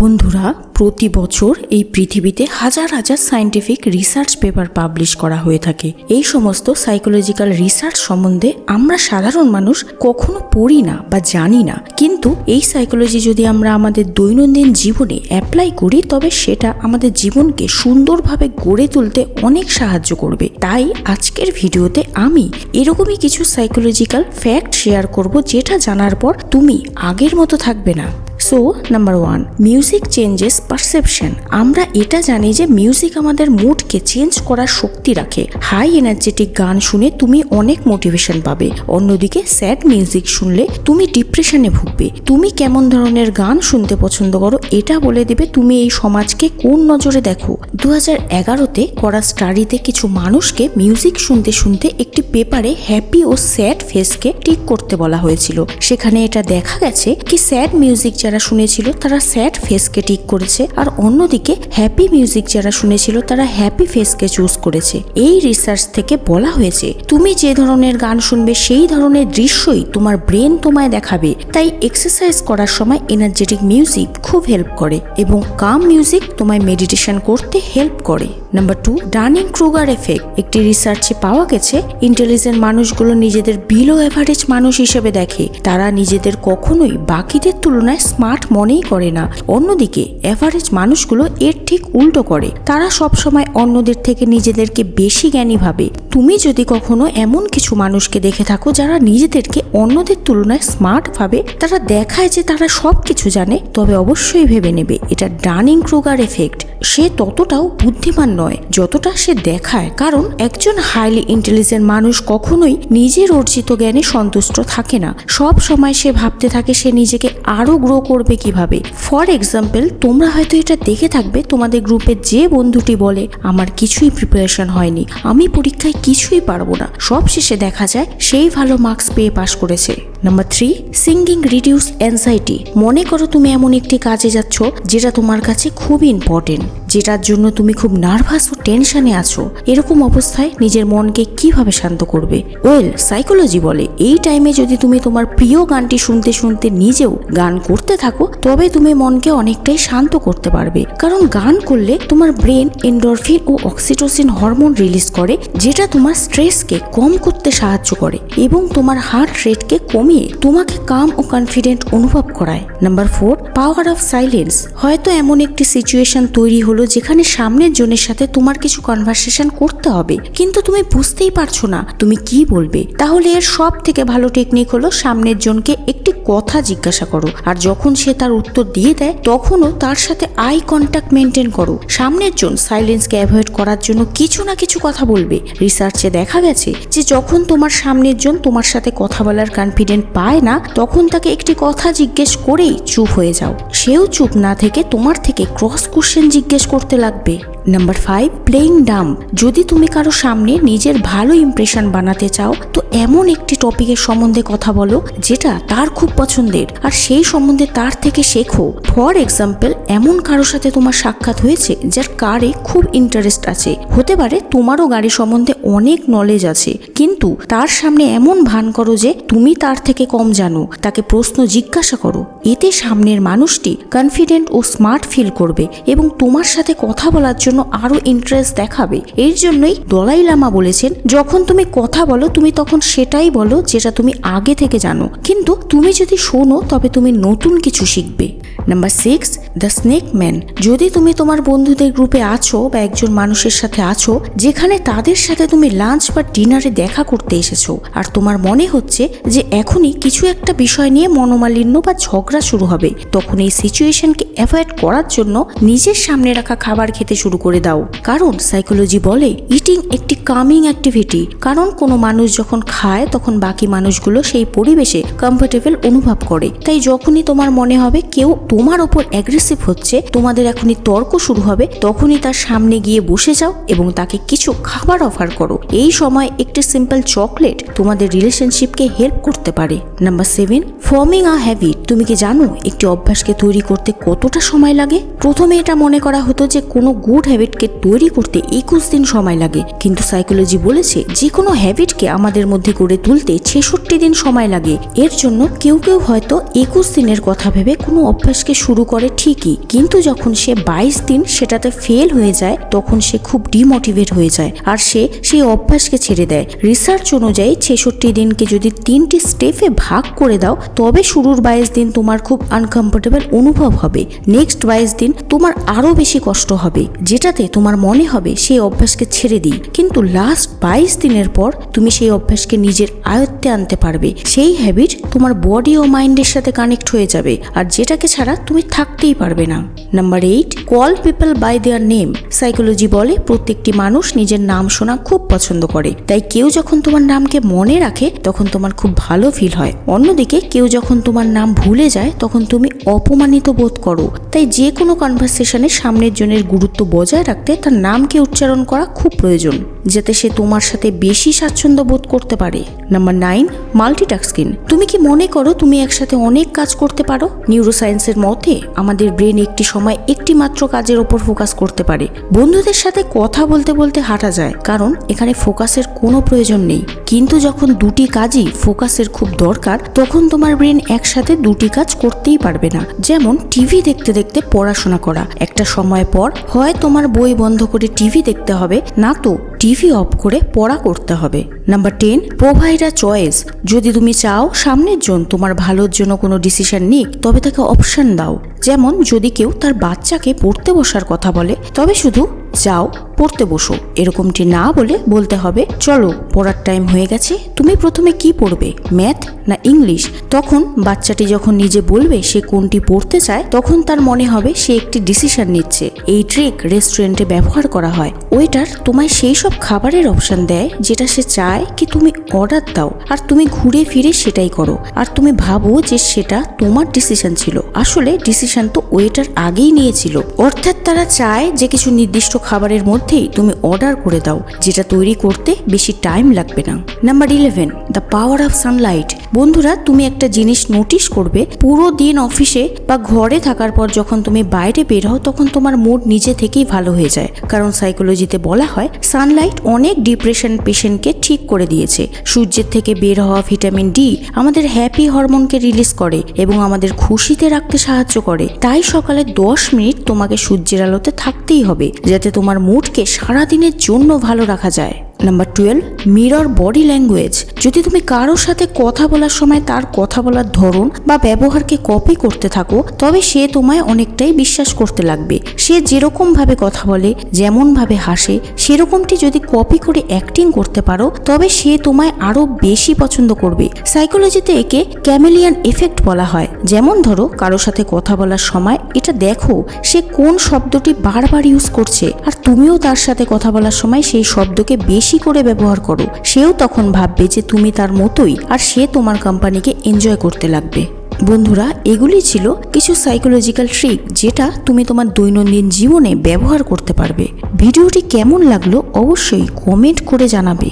বন্ধুরা, প্রতি বছর এই পৃথিবীতে হাজার হাজার সায়েন্টিফিক রিসার্চ পেপার পাবলিশ করা হয়ে থাকে। এই সমস্ত সাইকোলজিক্যাল রিসার্চ সম্বন্ধে আমরা সাধারণ মানুষ কখনো পড়ি না বা জানি না। কিন্তু এই সাইকোলজি যদি আমরা আমাদের দৈনন্দিন জীবনে অ্যাপ্লাই করি, তবে সেটা আমাদের জীবনকে সুন্দরভাবে গড়ে তুলতে অনেক সাহায্য করবে। তাই আজকের ভিডিওতে আমি এরকমই কিছু সাইকোলজিক্যাল ফ্যাক্ট শেয়ার করব, যেটা জানার পর তুমি আগের মতো থাকবে না। So number one music changes perception আমরা এটা জানি যে মিউজিক আমাদের মুডকে চেঞ্জ করার শক্তি রাখে। হাই এনার্জেটিক গান শুনে তুমি অনেক মোটিভেশন পাবে। অন্যদিকে স্যাড মিউজিক শুনলে তুমি ডিপ্রেশনে ভুগবে। তুমি কেমন ধরনের গান শুনতে পছন্দ করো, এটা বলে দেবে তুমি এই সমাজকে কোন নজরে দেখো। দু হাজার এগারোতে করা স্টাডিতে কিছু মানুষকে মিউজিক শুনতে শুনতে একটি পেপারে হ্যাপি ও স্যাড ফেসকে টিক করতে বলা হয়েছিল। সেখানে এটা দেখা গেছে কি স্যাড মিউজিক যারা শুনেছিল তারা স্যাড ফেসকে টিক করেছে আর অন্যদিকে হ্যাপি মিউজিক যারা শুনেছিল তারা হ্যাপি ফেসকে চুজ করেছে। এই রিসার্চ থেকে বলা হয়েছে, তুমি যে ধরনের গান শুনবে সেই ধরনের দৃশ্যই তোমার ব্রেন তোমায় দেখাবে। তাই এক্সারসাইজ করার সময় এনার্জেটিক মিউজিক খুব হেল্প করে এবং কাম মিউজিক তোমায় মেডিটেশন করতে হেল্প করে। Number two Dunning Kruger effect একটি রিসার্চে পাওয়া গেছে ইন্টেলিজেন্ট মানুষগুলো নিজেদের বিলো অ্যাভারেজ মানুষ হিসেবে দেখে। তারা নিজেদের কখনোই বাকিদের তুলনায় স্মার্ট মনেই করে না। অন্যদিকে অ্যাভারেজ মানুষগুলো এর ঠিক উল্টো করে। তারা সবসময় অন্যদের থেকে নিজেদেরকে বেশি জ্ঞানী ভাবে। তুমি যদি কখনো এমন কিছু মানুষকে দেখে থাকো যারা নিজেদেরকে অন্যদের তুলনায় স্মার্ট ভাবে, তারা দেখায় যে তারা সব কিছু জানে, তবে অবশ্যই ভেবে নেবে এটা ডানিং ক্রুগার এফেক্ট সে ততটাও বুদ্ধিমান নয় যতটা সে দেখায়, কারণ একজন হাইলি ইন্টেলিজেন্ট মানুষ কখনোই নিজের অর্জিত জ্ঞানে সন্তুষ্ট থাকে না। সব সময় সে ভাবতে থাকে সে নিজেকে আরও গ্রো করবে কীভাবে। ফর এক্সাম্পল তোমরা হয়তো এটা দেখে থাকবে, তোমাদের গ্রুপে যে বন্ধুটি বলে, আমার কিছুই প্রিপারেশন হয়নি। আমি পরীক্ষায় কিছুই পারব না। সব শেষে দেখা যায় সেই ভালো মার্কস পেয়ে পাশ করেছে। Number three singing reduce anxiety মনে করো তুমি এমন একটি কাজে যাচ্ছ যেটা তোমার কাছে খুবই ইম্পর্টেন্ট যেটার জন্য তুমি খুব নার্ভাস ও টেনশনে আছো। এরকম অবস্থায় নিজের মনকে কীভাবে শান্ত করবে? ওয়েল সাইকোলজি বলে, এই টাইমে যদি তুমি তোমার প্রিয় গানটি শুনতে শুনতে নিজেও গান করতে থাকো, তবে তুমি মনকে অনেকটাই শান্ত করতে পারবে। কারণ গান করলে তোমার ব্রেন এন্ডরফিন ও অক্সিটোসিন হরমোন রিলিজ করে, যেটা তোমার স্ট্রেসকে কম করতে সাহায্য করে এবং তোমার হার্ট রেটকে কমিয়ে তোমাকে কাম ও কনফিডেন্ট অনুভব করায় number four power of silence হয়তো এমন একটি সিচুয়েশন তৈরি হলো যেখানে সামনের জনের সাথে তোমার কিছু কনভারসেশন করতে হবে। কিন্তু তুমি বুঝতেই পারছ না তুমি কি বলবে। তাহলে এর সব থেকে ভালো টেকনিক হলো সামনের জনকে একটি কথা জিজ্ঞাসা করো। আর যখন সে তার উত্তর দিয়ে দেয়, তখনও তার সাথে আই কন্ট্যাক্ট মেনটেন করো। সামনের জন সাইলেন্সকে অ্যাভয়েড করার জন্য কিছু না কিছু কথা বলবে। রিসার্চে দেখা গেছে যে যখন তোমার সামনের জন তোমার সাথে কথা বলার কনফিডেন্ট পায় না, তখন তাকে একটি কথা জিজ্ঞেস করেই চুপ হয়ে যাও। সেও চুপ না থেকে তোমার থেকে ক্রস কোশ্চেন জিজ্ঞেস করতে লাগবে। নাম্বার ফাইভ প্লেইং ডাম যদি তুমি কারও সামনে নিজের ভালো ইমপ্রেশন বানাতে চাও, তো এমন একটি টপিকের সম্বন্ধে কথা বলো, যেটা তার খুব পছন্দের, আর সেই সম্বন্ধে তার থেকে শেখো। ফর এক্সাম্পল এমন কারোর সাথে তোমার সাক্ষাৎ হয়েছে, যার কারে খুব ইন্টারেস্ট আছে। হতে পারে তোমারও গাড়ি সম্বন্ধে অনেক নলেজ আছে, কিন্তু তার সামনে এমন ভান করো যে তুমি তার থেকে কম জানো। তাকে প্রশ্ন জিজ্ঞাসা করো। এতে সামনের মানুষটি কনফিডেন্ট ও স্মার্ট ফিল করবে এবং তোমার সাথে কথা বলার জন্য আরও ইন্টারেস্ট দেখাবে। এর জন্যই দলাই লামা বলেছেন, যখন তুমি কথা বলো, তুমি তখন সেটাই বলো যেটা তুমি আগে থেকে জানো। কিন্তু তুমি যদি শোনো, তবে তুমি নতুন কিছু শিখবে। Number six the snake man যদি তুমি তোমার বন্ধুদের গ্রুপে আছো বা একজন মানুষের সাথে আছো, যেখানে তাদের সাথে তুমি লাঞ্চ বা ডিনারে দেখা করতে এসেছ, আর তোমার মনে হচ্ছে যে এখনই কিছু একটা বিষয় নিয়ে মনোমালিন্য বা ঝগড়া শুরু হবে, তখন এই সিচুয়েশনকে অ্যাভয়েড করার জন্য নিজের সামনে রাখা খাবার খেতে শুরু করে দাও। কারণ সাইকোলজি বলে ইটিং একটি কামিং অ্যাক্টিভিটি কারণ কোনো মানুষ যখন খায়, তখন বাকি মানুষগুলো সেই পরিবেশে কমফোর্টেবল অনুভব করে। তাই যখনই তোমার মনে হবে কেউ তোমার ওপর অ্যাগ্রেসিভ হচ্ছে, তোমাদের এখনই তর্ক শুরু হবে, তখনই তার সামনে গিয়ে বসে যাও এবং তাকে কিছু খাবার অফার করো। এই সময় একটি সিম্পল চকলেট তোমাদের রিলেশনশিপকে হেল্প করতে পারে। Number seven forming a habit তুমি কি জানো একটি অভ্যাসকে তৈরি করতে কতটা সময় লাগে? প্রথমে এটা মনে করা হতো যে কোনো গুড হ্যাবিটকে তৈরি করতে একুশ দিন সময় লাগে। কিন্তু সাইকোলজি বলেছে যে কোনো হ্যাবিটকে আমাদের মধ্যে গড়ে তুলতে ছেষট্টি দিন সময় লাগে। এর জন্য কেউ কেউ হয়তো একুশ দিনের কথা ভেবে কোনো অভ্যাস অভ্যাসকে শুরু করে ঠিকই, কিন্তু যখন সে বাইশ দিন সেটাতে ফেল হয়ে যায়, তখন সে খুব ডিমোটিভেট হয়ে যায় আর সে সেই অভ্যাসকে ছেড়ে দেয়। রিসার্চ অনুযায়ী ছেষট্টি দিনকে যদি তিনটি স্টেপে ভাগ করে দাও, তবে শুরুর বাইশ দিন তোমার খুব আনকমফোর্টেবল অনুভব হবে। নেক্সট বাইশ দিন তোমার আরও বেশি কষ্ট হবে, যেটাতে তোমার মনে হবে সেই অভ্যাসকে ছেড়ে দিই। কিন্তু লাস্ট বাইশ দিনের পর তুমি সেই অভ্যাসকে নিজের আয়ত্তে আনতে পারবে। সেই হ্যাবিট তোমার বডি ও মাইন্ডের সাথে কানেক্ট হয়ে যাবে। আর যেটাকে ছাড়া তুমি থাকতেই পারবে না। Number eight call people by their name psychology বলে প্রত্যেকটি মানুষ নিজের নাম শোনা খুব পছন্দ করে। তাই কেউ যখন তোমার নামকে মনে রাখে, তখন তোমার খুব ভালো ফিল হয়। অন্যদিকে কেউ যখন তোমার নাম ভুলে যায়, তখন তুমি অপমানিত বোধ করো। তাই যে কোনো কনভারসেশনে সামনের জনের গুরুত্ব বজায় রাখতে তার নামকে উচ্চারণ করা খুব প্রয়োজন, যাতে সে তোমার সাথে বেশি স্বাচ্ছন্দ্য বোধ করতে পারে। নাম্বার নাইন মাল্টিটাস্কিং তুমি কি মনে করো তুমি একসাথে অনেক কাজ করতে পারো? নিউরোসায়েন্সের মতে আমাদের ব্রেন একটি সময় একটি মাত্র কাজের ওপর ফোকাস করতে পারে। বন্ধুদের সাথে কথা বলতে বলতে হাঁটা যায়, কারণ এখানে ফোকাসের কোনো প্রয়োজন নেই। কিন্তু যখন দুটি কাজই ফোকাসের খুব দরকার, তখন তোমার ব্রেন একসাথে দুটি কাজ করতেই পারবে না। যেমন টিভি দেখতে দেখতে পড়াশোনা করা। একটা সময় পর হয় তোমার বই বন্ধ করে টিভি দেখতে হবে, না তো টিভি অফ করে পড়া করতে হবে। Number ten provide a choice. যদি তুমি চাও সামনের জন তোমার ভালোর জন্য কোনো ডিসিশন নিক, তবে তাকে অপশন দাও। যেমন যদি কেউ তার বাচ্চাকে পড়তে বসার কথা বলে তবে শুধু যাও, পড়তে বসো। এরকমটি না বলে বলতে হবে, চলো, পড়ার টাইম হয়ে গেছে, তুমি প্রথমে কি পড়বে ম্যাথ না ইংলিশ তখন বাচ্চাটি যখন নিজে বলবে সে কোনটি পড়তে চায়, তখন তার মনে হবে সে একটি ডিসিশন নিচ্ছে। এই ট্রিক রেস্টুরেন্টে ব্যবহার করা হয়। ওয়েটার তোমায় সেই সব খাবারের অপশন দেয় যেটা সে চায় কি তুমি অর্ডার দাও, আর তুমি ঘুরে ফিরে সেটাই করো, আর তুমি ভাবো যে সেটা তোমার ডিসিশন ছিল। আসলে ডিসিশন তো ওয়েটার আগেই নিয়েছিল। অর্থাৎ তারা চায় যে কিছু নির্দিষ্ট খাবারের মধ্যেই তুমি অর্ডার করে দাও, যেটা তৈরি করতে বেশি টাইম লাগবে না। Number eleven the power of sunlight বন্ধুরা, তুমি একটা জিনিস নোটিশ করবে, পুরো দিন অফিসে বা ঘরে থাকার পর যখন তুমি বাইরে বের হও, তখন তোমার মুড নিজে থেকেই ভালো হয়ে যায়। কারণ সাইকোলজিতে বলা হয় সানলাইট অনেক ডিপ্রেশন পেশেন্টকে ঠিক করে দিয়েছে। সূর্যের থেকে বের হওয়া ভিটামিন ডি আমাদের হ্যাপি হরমোনকে রিলিজ করে এবং আমাদের খুশিতে রাখতে সাহায্য করে। তাই সকালে দশ মিনিট তোমাকে সূর্যের আলোতে থাকতেই হবে, যাতে তোমার মুডকে সারাদিনের জন্য ভালো রাখা যায়। Number twelve mirror body language যদি তুমি কারোর সাথে কথা বলার সময় তার কথা বলার ধরন বা ব্যবহারকে কপি করতে থাকো, তবে সে তোমায় অনেকটাই বিশ্বাস করতে লাগবে। সে যেরকম ভাবে কথা বলে, যেমন ভাবে হাসে, সেরকমটি যদি কপি করে অ্যাক্টিং করতে পারো, তবে সে তোমায় আরও বেশি পছন্দ করবে। সাইকোলজিতে একে ক্যামেলিয়ান এফেক্ট বলা হয়। যেমন ধরো, কারোর সাথে কথা বলার সময় এটা দেখো, সে কোন শব্দটি বারবার ইউজ করছে, আর তুমিও তার সাথে কথা বলার সময় সেই শব্দকে বেশি করে ব্যবহার করো। সেও তখন ভাববে যে তুমি তার মতোই আর সে তোমার কোম্পানিকে এনজয় করতে লাগবে। বন্ধুরা, এগুলি ছিল কিছু সাইকোলজিক্যাল ট্রিক যেটা তুমি তোমার দৈনন্দিন জীবনে ব্যবহার করতে পারবে। ভিডিওটি কেমন লাগল অবশ্যই কমেন্ট করে জানাবে।